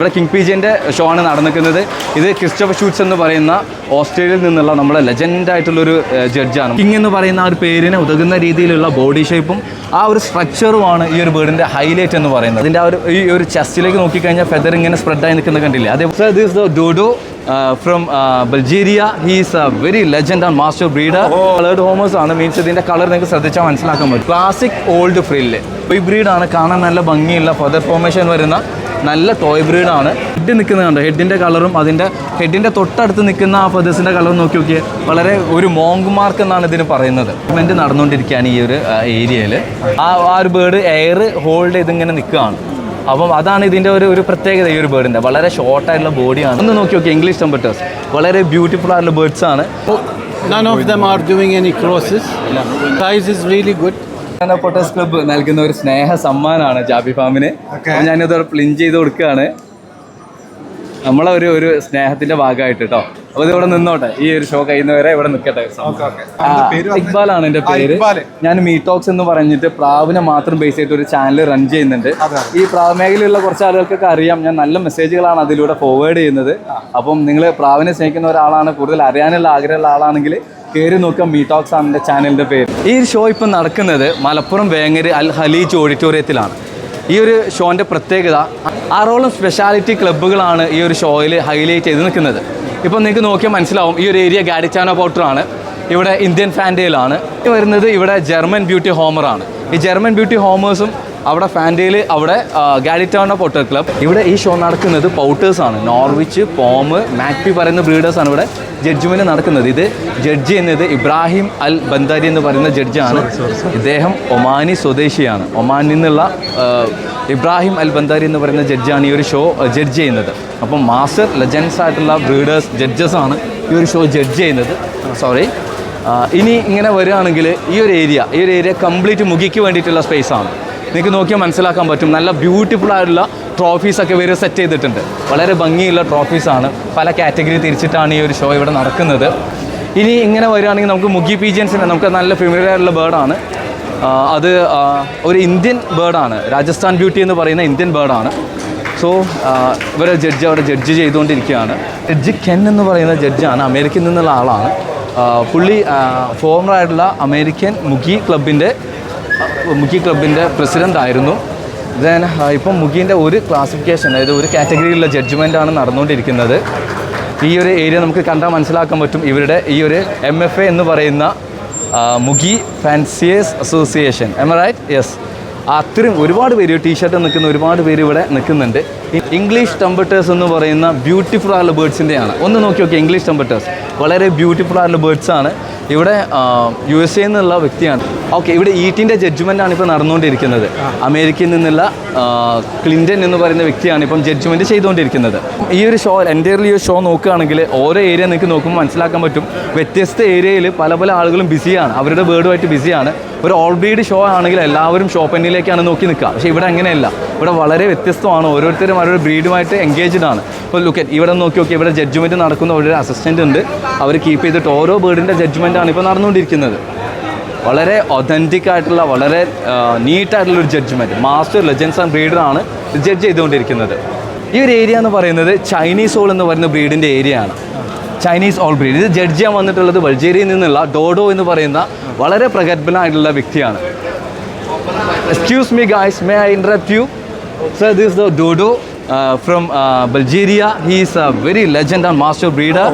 ഇവിടെ കിങ് പീജിയന്റെ ഷോ ആണ് നടന്നിരിക്കുന്നത്. ഇത് ക്രിസ്റ്റഫ് ഷൂട്ട്സ് എന്ന് പറയുന്ന ഓസ്ട്രേലിയയിൽ നിന്നുള്ള നമ്മുടെ ലെജൻഡ് ആയിട്ടുള്ളൊരു ജഡ്ജാണ്. കിങ് എന്ന് പറയുന്ന ആ ഒരു പേരിനെ ഉതകുന്ന രീതിയിലുള്ള ബോഡി ഷേപ്പും ആ ഒരു സ്ട്രക്ചറുമാണ് ഈ ഒരു ബേർഡിന്റെ ഹൈലൈറ്റ് എന്ന് പറയുന്നത്. അതിന്റെ ആ ഒരു ഈ ഒരു ചെസ്റ്റിലേക്ക് നോക്കിക്കഴിഞ്ഞാൽ ഫെദർ ഇങ്ങനെ സ്പ്രെഡായി നിൽക്കുന്ന കണ്ടില്ലേ? അതേ sir this the dodo from Bulgaria he's a very legend and master breeder coloured homers ആണ്. മീൻസ് ഇതിന്റെ കളർ നിങ്ങൾക്ക് ശ്രദ്ധിച്ചാൽ മനസ്സിലാക്കാൻ പറ്റും. ക്ലാസിക് ഓൾഡ് ഫ്രില്ല് ഈ ബ്രീഡാണ് കാണാൻ നല്ല ഭംഗിയുള്ള ഫെദർ ഫോർമേഷൻ വരുന്ന നല്ല ടോയ് ബ്രീഡാണ് ഹെഡ് നിൽക്കുന്നത് കണ്ടോ? ഹെഡിന്റെ കളറും അതിന്റെ ഹെഡിന്റെ തൊട്ടടുത്ത് നിൽക്കുന്ന ആ ഫെദേഴ്സിന്റെ കളറും നോക്കി നോക്കിയാൽ വളരെ ഒരു മോങ്ക് മാർക്ക് എന്നാണ് ഇതിന് പറയുന്നത്. ഇവന്റ് നടന്നുകൊണ്ടിരിക്കുകയാണ് ഈ ഒരു ഏരിയയിൽ ആ ആ ഒരു ബേർഡ് എയർ ഹോൾഡ് ചെയ്തിങ്ങനെ നിൽക്കുകയാണ്. അപ്പം അതാണ് ഇതിന്റെ ഒരു ഒരു പ്രത്യേകത ഈ ഒരു ബേർഡിന്റെ വളരെ ഷോർട്ടായിട്ടുള്ള ബോഡിയാണ് ഒന്ന് നോക്കി നോക്കി ഇംഗ്ലീഷ് ടെമ്പറ്റേഴ്സ് വളരെ ബ്യൂട്ടിഫുൾ ആയിട്ടുള്ള ബേർഡ്സ് ആണ്. None of them are doing any crosses. Size is really good. പൊട്ടസ് ക്ലബ്ബ് നൽകുന്ന ഒരു സ്നേഹ സമ്മാനമാണ് ജാബി ഫാമിന്. ഞാനിത് പ്ലിൻ ചെയ്ത് കൊടുക്കുകയാണ്. നമ്മളെ ഒരു ഒരു സ്നേഹത്തിന്റെ ഭാഗമായിട്ട് കേട്ടോ അപ്പൊ ഇത് ഇവിടെ നിന്നോട്ടെ. ഈ ഒരു ഷോ കഴിയുന്ന വരെ ഇവിടെ നിൽക്കട്ടെ ഇക്ബാൽ ആണ് എന്റെ പേര്. ഞാൻ മീറ്റോക്സ് എന്ന് പറഞ്ഞിട്ട് പ്രാവിനെ മാത്രം ബേസ് ചെയ്തിട്ട് ഒരു ചാനൽ റൺ ചെയ്യുന്നുണ്ട്. ഈ പ്രാവ് മേഖലയിലുള്ള കുറച്ച് ആളുകൾക്കൊക്കെ അറിയാം. ഞാൻ നല്ല മെസ്സേജുകളാണ് അതിലൂടെ ഫോർവേഡ് ചെയ്യുന്നത്. അപ്പം നിങ്ങൾ പ്രാവിനെ സ്നേഹിക്കുന്ന ഒരാളാണ്. കൂടുതൽ അറിയാനുള്ള ആഗ്രഹമുള്ള ആളാണെങ്കിൽ കയറി നോക്കാം മീറ്റോക് ആണ് ചാനലിന്റെ പേര്. ഈ ഷോ ഇപ്പം നടക്കുന്നത് മലപ്പുറം വേങ്ങര് അൽ ഹലീജ് ഓഡിറ്റോറിയത്തിലാണ്. ഈ ഒരു ഷോന്റെ പ്രത്യേകത ആറോളം സ്പെഷ്യാലിറ്റി ക്ലബ്ബുകളാണ് ഈ ഒരു ഷോയിൽ ഹൈലൈറ്റ് ചെയ്ത് നിൽക്കുന്നത്. ഇപ്പം നിങ്ങൾക്ക് നോക്കിയാൽ മനസ്സിലാവും ഈ ഒരു ഏരിയ ഗാഡിച്ചാനോ പൗട്ടറാണ് ഇവിടെ ഇന്ത്യൻ ഫാൻഡയിലാണ് വരുന്നത് ഇവിടെ ജർമ്മൻ ബ്യൂട്ടി ഹോമറാണ് ഈ ജർമ്മൻ ബ്യൂട്ടി ഹോമേഴ്സും അവിടെ ഫാൻഡയിൽ അവിടെ ഗാഡിറ്റാനോ പൊട്ടർ ക്ലബ്. ഇവിടെ ഈ ഷോ നടക്കുന്നത് പൗട്ടേഴ്സാണ്. നോർവിച്ച് പോം മാക്പി പറയുന്ന ബ്രീഡേഴ്സാണ് ഇവിടെ ജഡ്ജ്മെന്റ് നടക്കുന്നത്. ഇത് ജഡ്ജ് ചെയ്യുന്നത് ഇബ്രാഹിം അൽ ബന്ദാരി എന്ന് പറയുന്ന ജഡ്ജാണ്. ഇദ്ദേഹം ഒമാനി സ്വദേശിയാണ്. ഒമാനിൽ നിന്നുള്ള ഇബ്രാഹിം അൽ ബന്ദാരി എന്ന് പറയുന്ന ജഡ്ജാണ് ഈ ഒരു ഷോ ജഡ്ജ് ചെയ്യുന്നത്. അപ്പം മാസ്റ്റർ ലെജൻസ് ആയിട്ടുള്ള ബ്രീഡേഴ്സ് ജഡ്ജസ് ആണ് ഈ ഒരു ഷോ ജഡ്ജ് ചെയ്യുന്നത്. സോറി. ഇനി ഇങ്ങനെ വരികയാണെങ്കിൽ ഈ ഒരു ഏരിയ ഈ ഒരു ഏരിയ കംപ്ലീറ്റ് മുഖിക്ക് വേണ്ടിയിട്ടുള്ള സ്പേസാണ് ആണ്. നിങ്ങൾക്ക് നോക്കിയാൽ മനസ്സിലാക്കാൻ പറ്റും. നല്ല ബ്യൂട്ടിഫുൾ ആയിട്ടുള്ള ട്രോഫീസൊക്കെ ഇവർ സെറ്റ് ചെയ്തിട്ടുണ്ട്. വളരെ ഭംഗിയുള്ള ട്രോഫീസാണ് പല കാറ്റഗറി തിരിച്ചിട്ടാണ് ഈ ഒരു ഷോ ഇവിടെ നടക്കുന്നത്. ഇനി ഇങ്ങനെ വരികയാണെങ്കിൽ നമുക്ക് മുഗി പീജിയൻസിനെ നമുക്ക് നല്ല ഫെമിലിയർ ആയിട്ടുള്ള ബേർഡാണ് അത് ഒരു ഇന്ത്യൻ ബേർഡാണ് രാജസ്ഥാൻ ബ്യൂട്ടി എന്ന് പറയുന്ന ഇന്ത്യൻ ബേർഡാണ് സോ ഇവരെ ജഡ്ജ് അവിടെ ജഡ്ജ് ചെയ്തുകൊണ്ടിരിക്കുകയാണ്. ജഡ്ജ് കെൻ എന്ന് പറയുന്ന ജഡ്ജാണ് അമേരിക്കയിൽ നിന്നുള്ള ആളാണ്. പുള്ളി ഫോമറായിട്ടുള്ള അമേരിക്കൻ മുഗി ക്ലബിന്റെ മുഖി ക്ലബിന്റെ പ്രസിഡന്റ് ആയിരുന്നു. ദെൻ ഇപ്പം മുഖീന്റെ ഒരു ക്ലാസിഫിക്കേഷൻ അതായത് ഒരു കാറ്റഗറിയിലുള്ള ജഡ്ജ്മെന്റാണ് നടന്നുകൊണ്ടിരിക്കുന്നത്. ഈ ഒരു ഏരിയ നമുക്ക് കണ്ടാൽ മനസ്സിലാക്കാൻ പറ്റും. ഇവരുടെ ഈ ഒരു എം എഫ് എ എന്ന് പറയുന്ന Mukhi fanciers association M right yes അത്രയും ഒരുപാട് പേര് ടീഷർട്ട് നിൽക്കുന്ന ഒരുപാട് പേര് ഇവിടെ നിൽക്കുന്നുണ്ട്. ഇംഗ്ലീഷ് ടംബട്ടേഴ്സ് എന്ന് പറയുന്ന ബ്യൂട്ടിഫുൾ ആയുള്ള ബേർഡ്സിന്റെയാണ് ഒന്ന് നോക്കി നോക്കി ഇംഗ്ലീഷ് ടംബട്ടേഴ്സ് വളരെ ബ്യൂട്ടിഫുൾ ആയുള്ള ബേർഡ്സാണ് ഇവിടെ യു എസ് എ നിന്നുള്ള വ്യക്തിയാണ്. ഓക്കെ ഇവിടെ ഈറ്റിന്റെ ജഡ്ജ്മെന്റ് ആണ് ഇപ്പോൾ നടന്നുകൊണ്ടിരിക്കുന്നത്. അമേരിക്കയിൽ നിന്നുള്ള ആ, എന്ന് പറയുന്ന വ്യക്തിയാണ് ഇപ്പം ജഡ്ജ്മെന്റ് ചെയ്തുകൊണ്ടിരിക്കുന്നത്. ഈ ഒരു ഷോ എന്റയർലി ഈ ഒരു ഷോ നോക്കുകയാണെങ്കിൽ ഓരോ ഏരിയ നിങ്ങൾക്ക് നോക്കുമ്പോൾ മനസ്സിലാക്കാൻ പറ്റും. വ്യത്യസ്ത ഏരിയയിൽ പല പല ആളുകളും ബിസിയാണ്. അവരുടെ വേർഡുമായിട്ട് ബിസിയാണ്. ഒരു ഓൾറെഡി ഷോ ആണെങ്കിൽ എല്ലാവരും ഷോപ്പെന്നിലേക്കാണ് നോക്കി നിൽക്കുക. പക്ഷേ ഇവിടെ അങ്ങനെയല്ല. ഇവിടെ വളരെ വ്യത്യസ്തമാണ്. ഓരോരുത്തരും അവരുടെ ബ്രീഡുമായിട്ട് എൻഗേജ്ഡ് ആണ് ഇപ്പോൾ ലുക്കറ്റ് ഇവിടെ നോക്കി നോക്കി ഇവിടെ ജഡ്ജ്മെന്റ് നടക്കുന്ന ഒരു അസിസ്റ്റന്റ് ഉണ്ട്. അവർ കീപ്പ് ചെയ്തിട്ട് ഓരോ ബേർഡിന്റെ ജഡ്ജ്മെന്റാണ് ഇപ്പോൾ നടന്നുകൊണ്ടിരിക്കുന്നത്. വളരെ ഒതന്റിക് ആയിട്ടുള്ള വളരെ നീറ്റായിട്ടുള്ള ഒരു ജഡ്ജ്മെന്റ് മാസ്റ്റർ ലെജൻസ് ആൻഡ് ബ്രീഡറാണ് ജഡ്ജ് ചെയ്തുകൊണ്ടിരിക്കുന്നത്. ഈ ഒരു ഏരിയ എന്ന് പറയുന്നത് ചൈനീസ് ഓൾ എന്ന് പറയുന്ന ബ്രീഡിന്റെ ഏരിയ ആണ്. ചൈനീസ് ഓൾ ബ്രീഡ് ഇത് ജഡ്ജ് ചെയ്യാൻ വന്നിട്ടുള്ളത് ബൾജേരിയയിൽ നിന്നുള്ള ഡോഡോ എന്ന് പറയുന്ന വളരെ പ്രഗത്ഭനായിട്ടുള്ള വ്യക്തിയാണ്. Excuse me guys may I interrupt you sir this the dodo from Bulgaria he is a very legend and master breeder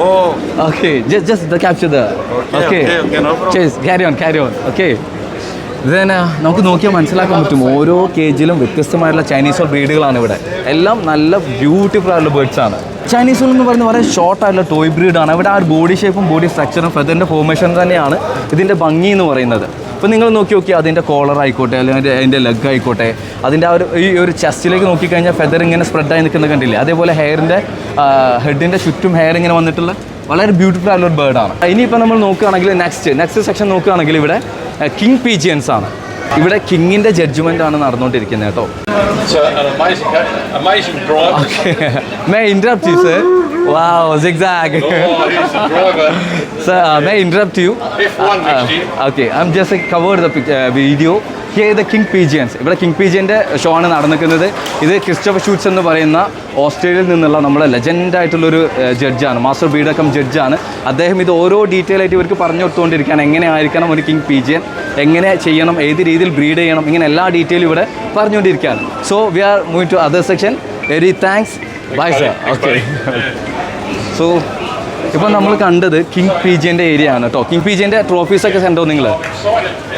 okay just just the capture the okay carry on carry on okay then നമുക്ക് നോക്കിയാൽ മനസ്സിലാക്കാൻ പറ്റും ഓരോ കേജിലും വ്യത്യസ്തമായിട്ടുള്ള Chinese ബ്രീഡുകളാണ് ഇവിടെ. എല്ലാം നല്ല beautiful ആയിട്ടുള്ള ബേർഡ്സ് ആണ്. ചൈനീസ് എന്ന് പറയുന്നത് വളരെ ഷോർട്ട് ആയിട്ടുള്ള ടോയ് ബ്രീഡാണ് ഇവിടെ ആ ഒരു ബോഡി ഷേപ്പും ബോഡി സ്ട്രക്ചറും ഫെദറിന്റെ ഫോർമേഷൻ തന്നെയാണ് ഇതിന്റെ ഭംഗി എന്ന് പറയുന്നത്. ഇപ്പോൾ നിങ്ങൾ നോക്കി നോക്കി അതിന്റെ കോളർ ആയിക്കോട്ടെ അല്ലെങ്കിൽ അതിന്റെ അതിന്റെ ലെഗ് ആയിക്കോട്ടെ അതിന്റെ ആ ഒരു ഈ ഒരു ചെസ്റ്റിലേക്ക് നോക്കിക്കഴിഞ്ഞാൽ ഫെദർ ഇങ്ങനെ സ്പ്രെഡായി നിൽക്കുന്നത് കണ്ടില്ലേ? അതേപോലെ ഹെയറിന്റെ ഹെഡിന്റെ ചുറ്റും ഹെയർ ഇങ്ങനെ വന്നിട്ടുള്ള വളരെ ബ്യൂട്ടിഫുൾ ആയിട്ടുള്ള ഒരു ബേർഡാണ് ഇനിയിപ്പോൾ നമ്മൾ നോക്കുകയാണെങ്കിൽ നെക്സ്റ്റ് നെക്സ്റ്റ് സെക്ഷൻ നോക്കുകയാണെങ്കിൽ ഇവിടെ കിങ് പീജിയൻസ് ആണ്. ഇവിടെ കിങ്ങിന്റെ ജഡ്ജ്മെന്റ് ആണ് നടന്നുകൊണ്ടിരിക്കുന്നത് കേട്ടോ. May interrupt wow zigzag Oh, he's the driver. Sir, uh, may I interrupt you? F1 next the Okay, I'm just uh, the pic- uh, video. ഇവിടെ king പീജിയന്റെ show ആണ് നടന്നിരിക്കുന്നത്. ഇത് ക്രിസ്റ്റോഫർ ഷൂട്ട്സ് എന്ന് പറയുന്ന ഓസ്ട്രേലിയയിൽ നിന്നുള്ള നമ്മുടെ ലെജൻഡ് ആയിട്ടുള്ളൊരു ജഡ്ജാണ് മാസ്റ്റർ ബീഡക്കം ജഡ്ജാണ് അദ്ദേഹം ഇത് ഓരോ ഡീറ്റെയിൽ ആയിട്ട് ഇവർക്ക് പറഞ്ഞു കൊടുത്തുകൊണ്ടിരിക്കുകയാണ്. എങ്ങനെ ആയിരിക്കണം ഒരു കിങ് പീജിയൻ എങ്ങനെ ചെയ്യണം? ഏത് രീതിയിൽ ബ്രീഡ് ചെയ്യണം? ഇങ്ങനെ എല്ലാ ഡീറ്റെയിലും ഇവിടെ പറഞ്ഞുകൊണ്ടിരിക്കുകയാണ്. So we are moving to other section very thanks bye sir okay so ഇപ്പം നമ്മൾ കണ്ടത് കിങ് പി ജിന്റെ ഏരിയ ആണ് കേട്ടോ കിങ് പി ജിന്റെ ട്രോഫീസൊക്കെ കണ്ടോ നിങ്ങൾ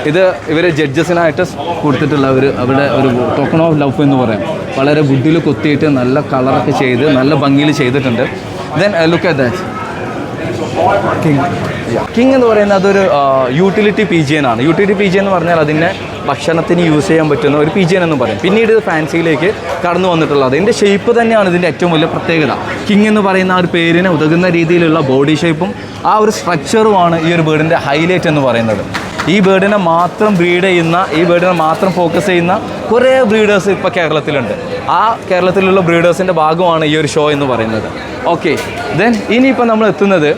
ഇത് ഇവർ ജഡ്ജസിനായിട്ട് കൊടുത്തിട്ടുള്ള ഒരു അവിടെ ഒരു ടോക്കൺ ഓഫ് ലവ് എന്ന് പറയാം. വളരെ ബുദ്ധിയിൽ കൊത്തിയിട്ട് നല്ല കളറൊക്കെ ചെയ്ത് നല്ല ഭംഗിയിൽ ചെയ്തിട്ടുണ്ട്. Then look at that king king എന്ന് പറയുന്നത് അതൊരു യൂട്ടിലിറ്റി പി ജി ആണ്. യൂട്ടിലിറ്റി പി ജി എന്ന് പറഞ്ഞാൽ അതിനെ ഭക്ഷണത്തിന് യൂസ് ചെയ്യാൻ പറ്റുന്ന ഒരു പിജിയൻ എന്ന് പറയും. പിന്നീട് ഇത് ഫാൻസിയിലേക്ക് കടന്നു വന്നിട്ടുള്ളത്. ഇതിന്റെ ഷേപ്പ് തന്നെയാണ് ഇതിന്റെ ഏറ്റവും വലിയ പ്രത്യേകത. കിങ് എന്ന് പറയുന്ന ആ ഒരു പേരിന് ഉതകുന്ന രീതിയിലുള്ള ബോഡി ഷേപ്പും ആ ഒരു സ്ട്രക്ചറുമാണ് ഈ ഒരു ബേർഡിന്റെ ഹൈലൈറ്റ് എന്ന് പറയുന്നത്. ഈ ബേർഡിനെ മാത്രം ബ്രീഡ് ചെയ്യുന്ന ഈ ബേർഡിനെ മാത്രം ഫോക്കസ് ചെയ്യുന്ന കുറേ ബ്രീഡേഴ്സ് ഇപ്പോൾ കേരളത്തിലുണ്ട്. ആ കേരളത്തിലുള്ള ബ്രീഡേഴ്സിന്റെ ഭാഗമാണ് ഈ ഒരു ഷോ എന്ന് പറയുന്നത്. ഓക്കെ ദെൻ ഇനിയിപ്പോൾ നമ്മൾ എത്തുന്നത്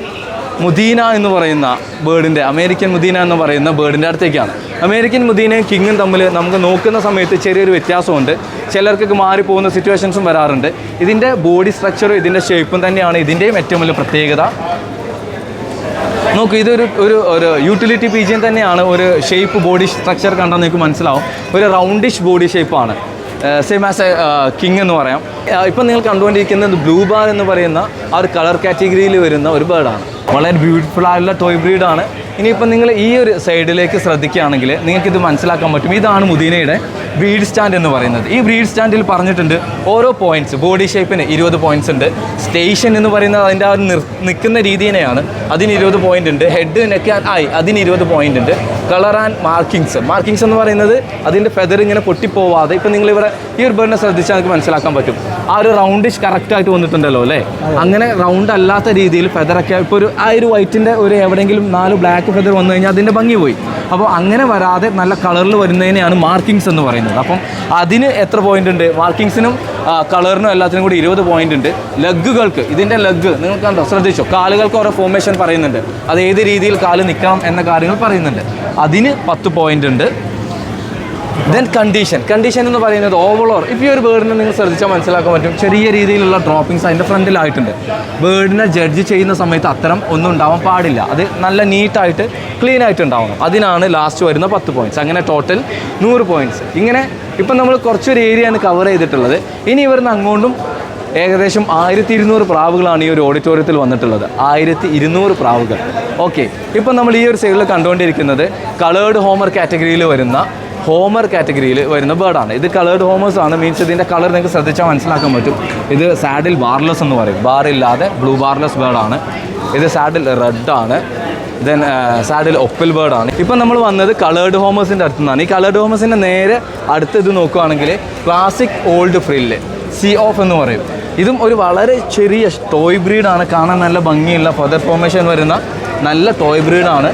മുദീന എന്ന് പറയുന്ന ബേർഡിന്റെ അമേരിക്കൻ മുദീന എന്ന് പറയുന്ന ബേർഡിന്റെ അടുത്തേക്കാണ്. അമേരിക്കൻ മുദീനയും കിങ്ങും തമ്മിൽ നമുക്ക് നോക്കുന്ന സമയത്ത് ചെറിയൊരു വ്യത്യാസമുണ്ട്. ചിലർക്കൊക്കെ മാറിപ്പോകുന്ന സിറ്റുവേഷൻസും വരാറുണ്ട്. ഇതിന്റെ ബോഡി സ്ട്രക്ചറും ഇതിന്റെ ഷേപ്പും തന്നെയാണ് ഇതിന്റെയും ഏറ്റവും വലിയ പ്രത്യേകത. നോക്കൂ ഇതൊരു ഒരു ഒരു യൂട്ടിലിറ്റി പീജിയൻ തന്നെയാണ്. ഒരു ഷേപ്പ് ബോഡി സ്ട്രക്ചർ കണ്ടാൽ നിങ്ങൾക്ക് മനസ്സിലാവും. ഒരു റൗണ്ടിഷ് ബോഡി ഷേപ്പാണ്. സെയിം ആസ് എ കിങ് എന്ന് പറയാം. ഇപ്പം നിങ്ങൾ കണ്ടുകൊണ്ടിരിക്കുന്നത് ബ്ലൂ ബാർ എന്ന് പറയുന്ന ആ ഒരു കളർ കാറ്റഗറിയിൽ വരുന്ന ഒരു ബേർഡാണ്. വളരെ ബ്യൂട്ടിഫുൾ ആയിട്ടുള്ള ടോയ് ബ്രീഡാണ് ഇനിയിപ്പോൾ നിങ്ങൾ ഈ ഒരു സൈഡിലേക്ക് ശ്രദ്ധിക്കുകയാണെങ്കിൽ നിങ്ങൾക്കിത് മനസ്സിലാക്കാൻ പറ്റും. ഇതാണ് മുദീനയുടെ ബ്രീഡ് സ്റ്റാൻഡ് എന്ന് പറയുന്നത്. ഈ ബ്രീഡ് സ്റ്റാൻഡിൽ പറഞ്ഞിട്ടുണ്ട് ഓരോ പോയിന്റ്സ് ബോഡി ഷേപ്പിന് ഇരുപത് പോയിന്റ്സ് ഉണ്ട്. സ്റ്റേഷൻ എന്ന് പറയുന്നത് അതിന്റെ ആ നിൽക്കുന്ന രീതിനെയാണ് അതിന് ഇരുപത് പോയിന്റ് ഉണ്ട്. ഹെഡ് നെക്ക് ആയി അതിന് ഇരുപത് പോയിന്റ് ഉണ്ട്. കളർ ആൻഡ് മാർക്കിങ്സ് മാർക്കിങ്സ് എന്ന് പറയുന്നത് അതിന്റെ ഫെദർ ഇങ്ങനെ പൊട്ടിപ്പോവാതെ ഇപ്പം നിങ്ങൾ ഇവിടെ ഈ ഒരു ബേർഡിനെ ശ്രദ്ധിച്ചാൽ നിങ്ങൾക്ക് മനസ്സിലാക്കാൻ പറ്റും. ആ ഒരു റൗണ്ടിഷ് കറക്റ്റ് ആയിട്ട് വന്നിട്ടുണ്ടല്ലോ അല്ലേ? അങ്ങനെ റൗണ്ട് അല്ലാത്ത രീതിയിൽ ഫെദറൊക്കെ ഇപ്പോൾ ഒരു ആ ഒരു വൈറ്റിന്റെ ഒരു എവിടെയെങ്കിലും നാല് ബ്ലാക്ക് ഫെദർ വന്നു കഴിഞ്ഞാൽ അതിന്റെ ഭംഗി പോയി. അപ്പോൾ അങ്ങനെ വരാതെ നല്ല കളറിൽ വരുന്നതിനെയാണ് മാർക്കിങ്സ് എന്ന് പറയുന്നത്. അപ്പം അതിന് എത്ര പോയിന്റ് ഉണ്ട്? മാർക്കിങ്സിനും കളറിനും എല്ലാത്തിനും കൂടി ഇരുപത് പോയിന്റ് ഉണ്ട്. ലഗുകൾക്ക് ഇതിന്റെ ലഗ് നിങ്ങൾ കണ്ടോ? ശ്രദ്ധിച്ചോ? കാലുകൾക്ക് ഓരോ ഫോർമേഷൻ പറയുന്നുണ്ട്. അത് ഏത് രീതിയിൽ കാൽ നിൽക്കണം എന്ന കാര്യങ്ങൾ പറയുന്നുണ്ട്. അതിന് പത്ത് പോയിന്റ് ഉണ്ട്. ദെൻ കണ്ടീഷൻ കണ്ടീഷൻ എന്ന് പറയുന്നത് ഓവറോൾ ഇപ്പോൾ ഈ ഒരു ബേർഡിനെ നിങ്ങൾ ശ്രദ്ധിച്ചാൽ മനസ്സിലാക്കാൻ പറ്റും. ചെറിയ രീതിയിലുള്ള ഡ്രോപ്പിങ്സ് അതിന്റെ ഫ്രണ്ടിലായിട്ടുണ്ട് ബേർഡിനെ ജഡ്ജ് ചെയ്യുന്ന സമയത്ത് അത്തരം ഒന്നും ഉണ്ടാവാൻ പാടില്ല. അത് നല്ല നീറ്റായിട്ട് ക്ലീൻ ആയിട്ട് ഉണ്ടാവണം. അതിനാണ് ലാസ്റ്റ് വരുന്ന പത്ത് പോയിന്റ്സ് അങ്ങനെ ടോട്ടൽ നൂറ് പോയിന്റ്സ് ഇങ്ങനെ ഇപ്പം നമ്മൾ കുറച്ചൊരു ഏരിയയാണ് കവർ ചെയ്തിട്ടുള്ളത്. ഇനി ഇവിടുന്ന് അങ്ങോട്ടും ഏകദേശം ആയിരത്തി ഇരുന്നൂറ് പ്രാവുകളാണ് ഈ ഒരു ഓഡിറ്റോറിയത്തിൽ വന്നിട്ടുള്ളത്. ആയിരത്തി ഇരുന്നൂറ് പ്രാവുകൾ. ഓക്കെ ഇപ്പം നമ്മൾ ഈ ഒരു സൈഡിൽ കണ്ടുകൊണ്ടിരിക്കുന്നത് കളേർഡ് ഹോമർ കാറ്റഗറിയിൽ വരുന്ന ഹോമർ കാറ്റഗറിയിൽ വരുന്ന ബേർഡാണ് ഇത് കളേർഡ് ഹോമേഴ്സ് ആണ് മീൻസ് ഇതിന്റെ കളർ നിങ്ങൾക്ക് ശ്രദ്ധിച്ചാൽ മനസ്സിലാക്കാൻ പറ്റും. ഇത് സാഡിൽ ബാർലെസ് എന്ന് പറയും. ബാർ ഇല്ലാതെ ബ്ലൂ ബാർലെസ് ബേർഡാണ് ഇത് സാഡിൽ റെഡാണ് ദെൻ സാഡിൽ ഒപ്പിൽ ബേർഡാണ് ഇപ്പം നമ്മൾ വന്നത് കളേർഡ് ഹോമേഴ്സിന്റെ അടുത്ത് നിന്നാണ് ഈ കളേർഡ് ഹോമേഴ്സിന്റെ നേരെ അടുത്ത് ഇത് നോക്കുകയാണെങ്കിൽ classic old frill C of എന്ന് പറയും. ഇതും ഒരു വളരെ ചെറിയ ടോയ് ബ്രീഡാണ് കാണാൻ നല്ല ഭംഗിയുള്ള ഫദർ ഫോർമേഷൻ വരുന്ന നല്ല ടോയ് ബ്രീഡാണ്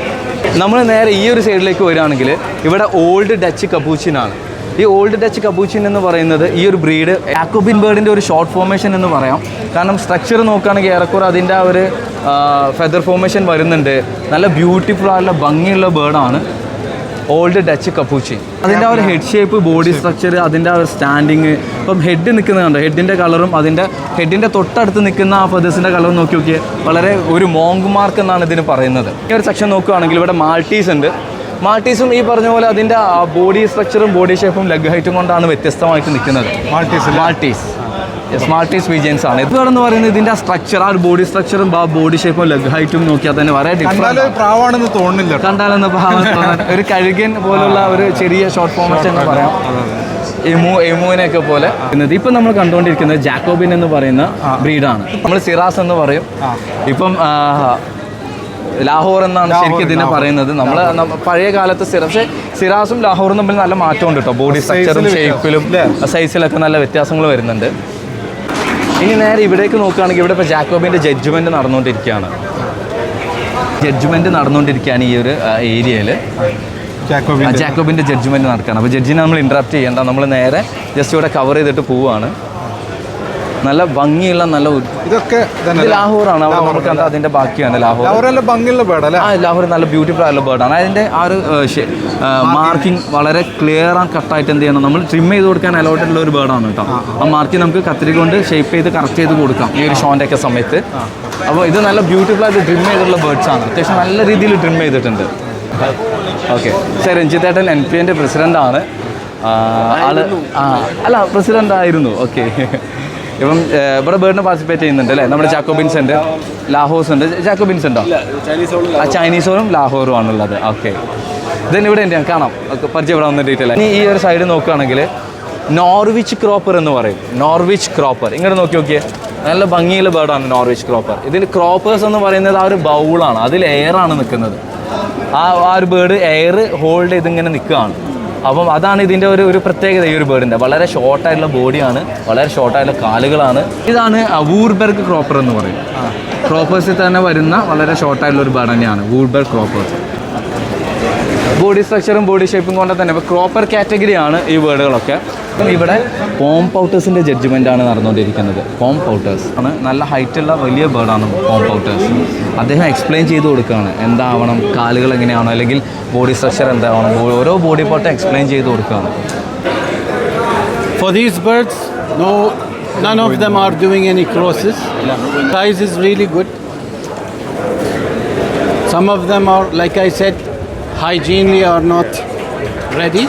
നമ്മൾ നേരെ ഈ ഒരു സൈഡിലേക്ക് വരികയാണെങ്കിൽ ഇവിടെ ഓൾഡ് ഡച്ച് കബൂച്ചിനാണ് ഈ ഓൾഡ് ഡച്ച് കബൂച്ചിൻ എന്ന് പറയുന്നത് ഈ ഒരു ബ്രീഡ് ആക്കോബിൻ ബേർഡിന്റെ ഒരു ഷോർട്ട് ഫോർമേഷൻ എന്ന് പറയാം. കാരണം സ്ട്രക്ചർ നോക്കുകയാണെങ്കിൽ ഏറെക്കുറെ അതിന്റെ ആ ഒരു ഫെദർ ഫോർമേഷൻ വരുന്നുണ്ട്. നല്ല ബ്യൂട്ടിഫുൾ ആയിട്ടുള്ള ഭംഗിയുള്ള ബേർഡാണ് ഓൾഡ് ഡച്ച് കപ്പൂച്ചി അതിന്റെ ആ ഒരു ഹെഡ് ഷേപ്പ് ബോഡി സ്ട്രക്ചർ അതിന്റെ ആ ഒരു സ്റ്റാൻഡിങ് ഇപ്പം ഹെഡ് നിൽക്കുന്നത് കണ്ടോ? ഹെഡിന്റെ കളറും അതിന്റെ ഹെഡിന്റെ തൊട്ടടുത്ത് നിൽക്കുന്ന ആ ഫെദേഴ്സിന്റെ കളറും നോക്കി നോക്കിയാൽ വളരെ ഒരു മോങ്ക് മാർക്ക് എന്നാണ് ഇതിന് പറയുന്നത്. ഈ ഒരു സെക്ഷൻ നോക്കുകയാണെങ്കിൽ ഇവിടെ മാൾട്ടീസ് ഉണ്ട്. മാൾട്ടീസും ഈ പറഞ്ഞ പോലെ അതിന്റെ ബോഡി സ്ട്രക്ചറും ബോഡി ഷേപ്പും ലെഗ് ഹൈറ്റും കൊണ്ടാണ് വ്യത്യസ്തമായിട്ട് നിൽക്കുന്നത്. മാൾട്ടീസ് മാൾട്ടീസ് സ്മാർട്ടീസ് വിജയൻസ് ആണ്. ഇത് എന്ന് പറയുന്നത് ഇതിന്റെ സ്ട്രക്ചർ ആ ബോഡി സ്ട്രക്ചറും ആ ബോഡി ഷേപ്പും ലെഗ് ഹൈറ്റും നോക്കിയാൽ തന്നെ വളരെ പ്രാവാണെന്ന് തോന്നുന്നില്ല. കണ്ടാലെന്ന് തോന്നാൻ ഒരു കഴുകൻ പോലുള്ള ഒരു ചെറിയ ഷോർട്ട് ഫോമറ്റ് എന്ന് പറയാം. എമു എമുവിനെയൊക്കെ പോലെ. ഇപ്പം നമ്മൾ കണ്ടുകൊണ്ടിരിക്കുന്നത് ജാക്കോബിൻ എന്ന് പറയുന്ന ബ്രീഡാണ്. നമ്മൾ സിറാസ് എന്ന് പറയും. ഇപ്പം ലാഹോർ എന്നാണ് ശരിക്കും ഇതിനെ പറയുന്നത്. നമ്മൾ പഴയ കാലത്ത് പക്ഷേ സിറാസും ലാഹോറും തമ്മിൽ നല്ല മാറ്റമുണ്ട് കേട്ടോ. ബോഡി സ്ട്രക്ചറും ഷേപ്പിലും സൈസിലൊക്കെ നല്ല വ്യത്യാസങ്ങൾ വരുന്നുണ്ട്. ഇനി നേരെ ഇവിടേക്ക് നോക്കുകയാണെങ്കിൽ ഇവിടെ ഇപ്പോൾ ജാക്കോബിന്റെ ജഡ്ജ്മെന്റ് നടന്നുകൊണ്ടിരിക്കുകയാണ്. ജഡ്ജ്മെന്റ് നടന്നുകൊണ്ടിരിക്കുകയാണ് ഈ ഒരു ഏരിയയിൽ. ജാക്കോബിന്റെ ജഡ്ജ്മെന്റ് നടക്കുകയാണ്. അപ്പോൾ ജഡ്ജിനെ നമ്മൾ ഇൻട്രാപ്റ്റ് ചെയ്യേണ്ട. നമ്മൾ നേരെ ജസ്റ്റ് ഇവിടെ കവർ ചെയ്തിട്ട് പോവുകയാണ്. നല്ല ഭംഗിയുള്ള നല്ല ഇതൊക്കെ ലാഹോറാണ്. അവിടെ നമുക്ക് അതിന്റെ ബാക്കിയാണ് ലാഹോർ. ഭംഗിയുള്ള പേടല്ലേ ആ ലാഹോർ നല്ല ബ്യൂട്ടിഫുൾ ആയിട്ടുള്ള ബേർഡാണ് അതിന്റെ ആ ഒരു മാർക്കിംഗ് വളരെ ക്ലിയർ ആൻഡ് കട്ടായിട്ട് എന്ത് ചെയ്യണം? നമ്മൾ ട്രിം ചെയ്ത് കൊടുക്കാൻ അലോട്ടുള്ള ഒരു ബേർഡാണ് കേട്ടോ. ആ മാർക്കിംഗ് നമുക്ക് കത്തിരി കൊണ്ട് ഷേപ്പ് ചെയ്ത് കറക്റ്റ് ചെയ്ത് കൊടുക്കാം. ഈ ഒരു ഷോന്റെ ഒക്കെ സമയത്ത്. അപ്പോൾ ഇത് നല്ല ബ്യൂട്ടിഫുൾ ആയിട്ട് ട്രിം ചെയ്തിട്ടുള്ള ബേർഡ്സ് ആണ്. അത്യാവശ്യം നല്ല രീതിയിൽ ട്രിം ചെയ്തിട്ടുണ്ട്. ഓക്കെ സാർ രഞ്ജിത്തേട്ടൻ എൻ പി എന്റെ പ്രസിഡന്റ് ആണ്. ആൾ അല്ല പ്രസിഡന്റ് ആയിരുന്നു. ഓക്കെ ഇപ്പം ഇവിടെ ബേർഡിന് പാർട്ടിസിപ്പേറ്റ് ചെയ്യുന്നുണ്ട് അല്ലേ? നമ്മുടെ ചാക്കോബിൻസ് ഉണ്ട് ലാഹോസ് ഉണ്ട് ചാക്കോബിൻസ് ഉണ്ടോ ആ ചൈനീസോറും ലാഹോറും ആണുള്ളത് ഓക്കെ. ഇതന്നെ ഇവിടെ ഉണ്ട് ഞാൻ കാണാം പരിചയപ്പെടാവുന്ന ഡീറ്റെയിൽ ഇനി ഈ ഒരു സൈഡ് നോക്കുകയാണെങ്കിൽ നോർവിച്ച് ക്രോപ്പർ എന്ന് പറയും. Norwich cropper. ഇങ്ങോട്ട് നോക്കി നോക്കിയേ. നല്ല ഭംഗിയുള്ള ബേർഡാണ് നോർവിച്ച് ക്രോപ്പർ. ഇതിൽ ക്രോപ്പേഴ്സ് എന്ന് പറയുന്നത് ആ ഒരു ബൗളാണ്. അതിൽ എയറാണ് നിൽക്കുന്നത്. ആ ആ ഒരു ബേർഡ് എയർ ഹോൾഡ് ചെയ്ത് ഇങ്ങനെ നിൽക്കുകയാണ്. അപ്പം അതാണ് ഇതിന്റെ ഒരു ഒരു പ്രത്യേകത ഈ ഒരു ബേർഡിന്റെ വളരെ ഷോർട്ടായിട്ടുള്ള ബോഡിയാണ് വളരെ ഷോർട്ടായിട്ടുള്ള കാലുകളാണ്. ഇതാണ് വൂർബെർഗ് ക്രോപ്പർ എന്ന് പറയും. ക്രോപ്പേഴ്സിൽ തന്നെ വരുന്ന വളരെ ഷോർട്ടായിട്ടുള്ള ഒരു ബേർഡ് തന്നെയാണ് വൂർബെർഗ് ക്രോപ്പർ ബോഡി സ്ട്രക്ചറും ബോഡി ഷേപ്പും കൊണ്ട് തന്നെ. ഇപ്പോൾ ക്രോപ്പർ കാറ്റഗറിയാണ് ഈ വേർഡുകളൊക്കെ അപ്പം ഇവിടെ പോം പൗട്ടേഴ്സിന്റെ ജഡ്ജ്മെന്റ് ആണ് നടന്നുകൊണ്ടിരിക്കുന്നത്. പോം പൗട്ടേഴ്സ് ആണ്. നല്ല ഹൈറ്റുള്ള വലിയ ബേർഡാണ് പൗട്ടേഴ്സ് അദ്ദേഹം എക്സ്പ്ലെയിൻ ചെയ്ത് കൊടുക്കുകയാണ്. എന്താവണം? കാലുകൾ എങ്ങനെയാണോ? അല്ലെങ്കിൽ ബോഡി സ്ട്രക്ചർ എന്താവണം? ഓരോ ബോഡി പാർട്ടും എക്സ്പ്ലെയിൻ ചെയ്ത് കൊടുക്കുകയാണ്. For these birds, no, none of them are doing any crosses. Size is really good. Some of them are, like I said, hygienely are not ready.